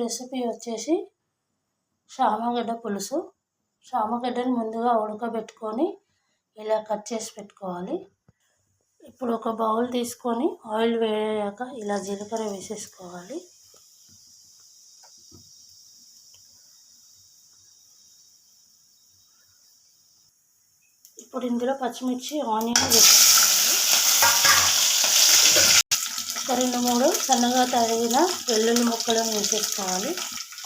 Recipe వచ్చేసి చామగడ్డ పులుసు. చామగడ్డని ముందుగా ఉడకబెట్టుకొని ఇలా కట్ చేసి పెట్టుకోవాలి. ఇప్పుడు ఒక బౌల్ తీసుకొని ఆయిల్ వేయాక ఇలా జీలకర్ర వేసేసుకోవాలి. ఇప్పుడు ఇందులో పచ్చిమిర్చి ఆనియన్ వేసేసుకోవాలి. ఒక రెండు మూడు సన్నగా తరిగిన వెల్లుల్లి ముక్కలను వేసేసుకోవాలి.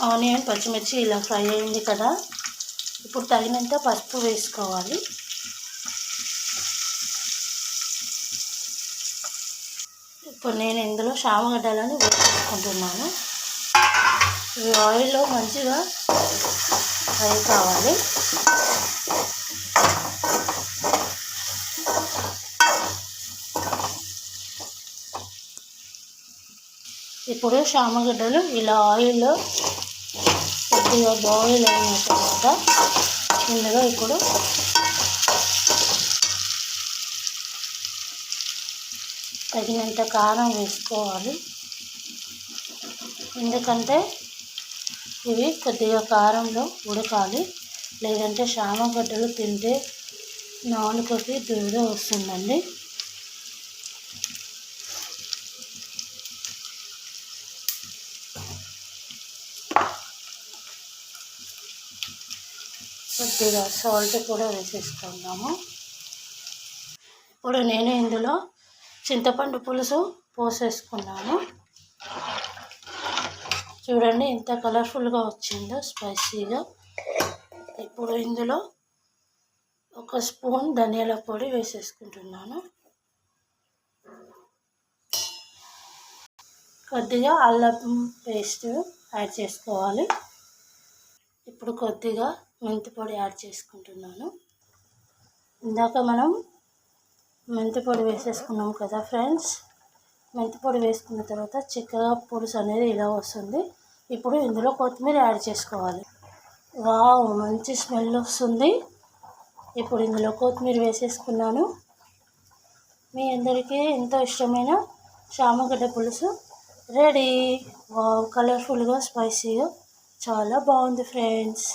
ఆనియన్ పచ్చిమిర్చి ఇలా ఫ్రై అయింది కదా. ఇప్పుడు తగినంత పసుపు వేసుకోవాలి. ఇప్పుడు నేను ఇందులో శామగడ్డలని వేసుకుంటున్నాను ఇవి ఆయిల్లో మంచిగా ఫ్రై కావాలి. ఇప్పుడు చామగడ్డలు ఇలా ఆయిల్లో కొద్దిగా బాయిల్ అయిన తర్వాత ఇందులో ఇప్పుడు తగినంత కారం వేసుకోవాలి. ఎందుకంటే ఇవి కొద్దిగా కారంలో ఉడకాలి. లేదంటే చామగడ్డలు తింటే నాలుకకి దురద వస్తుందండి. కొద్దిగా సాల్ట్ కూడా వేసేసుకుందాము. ఇప్పుడు నేను ఇందులో చింతపండు పులుసు పోసేసుకున్నాను. చూడండి ఎంత కలర్ఫుల్గా వచ్చిందో స్పైసీగా ఇప్పుడు ఇందులో ఒక స్పూన్ ధనియాల పొడి వేసేసుకుంటున్నాను. కొద్దిగా అల్లం పేస్ట్ యాడ్ చేసుకోవాలి. ఇప్పుడు కొద్దిగా మెంతి పొడి యాడ్ చేసుకుంటున్నాను. ఇందాక మనం మెంతి పొడి వేసేసుకున్నాం కదా ఫ్రెండ్స్. మెంతి పొడి వేసుకున్న తర్వాత చిక్కగా పులుసు అనేది ఇలా వస్తుంది. ఇప్పుడు ఇందులో కొత్తిమీర యాడ్ చేసుకోవాలి. వావ్ మంచి స్మెల్ వస్తుంది. ఇప్పుడు ఇందులో కొత్తిమీర వేసేసుకున్నాను. మీ అందరికీ ఎంతో ఇష్టమైన చామగడ్డ పులుసు రెడీ. వావ్ కలర్ఫుల్గా స్పైసీగా చాలా బాగుంది ఫ్రెండ్స్.